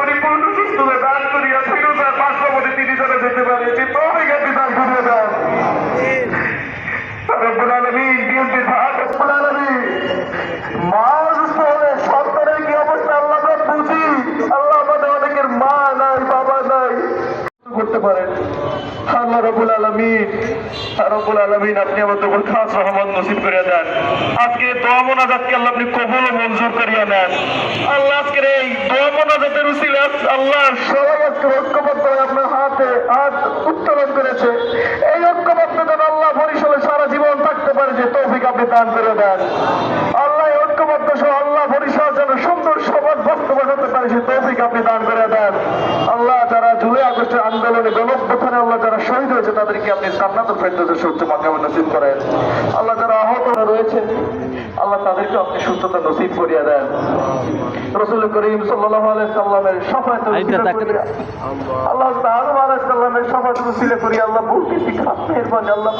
পরিপূর্ণ সুস্থতা দান করিয়া ফিরোজ আর বাস্তবতে তিনি যেন যেতে পারে যে তবে আপনি দান করিয়া অবস্থা? আল্লাহ আমাদের আপনি আমার তখন খাস রহমত নসিব করে দেন। আজকে দোয়া মোনাজাতকে আল্লাহ আপনি কবুল মঞ্জুর করিয়া নেন আল্লাহ আজকের এই দোয়া মোনাজাতের উসিলে আল্লাহ সবাই আজকে ঐক্যবদ্ধ হয়ে আপনার হাতে হাত উত্তোলন করেছে। এই ঐক্যবদ্ধ যেন আল্লাহ বরিশালে সারা জীবন থাকতে পারে, যে তৌফিক আপনি দান করে দেন। আল্লাহ ঐক্যবদ্ধ সহ আল্লাহ বরিশাল যেন সুন্দর সমাজ বাস্তবায়ন হতে পারে সে তৌফিক আপনি দান করে দেন। আল্লাহ যারা জুলাই আগস্টের আন্দোলনে গণপ্রথানে আল্লাহ যারা শহীদ হয়েছে, তাদেরকে আপনি জান্নাতুল ফেরদৌসের সূর্য মাকামে নসিব করেন আল্লাহ যারা আহত রয়েছে আল্লাহ তাদেরকে আপনি সুস্থতা নসিব করিয়া দেন। রসুল করিম সাল্লাহ আলাইহি সাল্লামের শফায়াত আল্লাহ তাআলা আলাইহিস সাল্লামের শফায়াত করিয়া করি আল্লাহ খাস মেহেরবানি আল্লাহ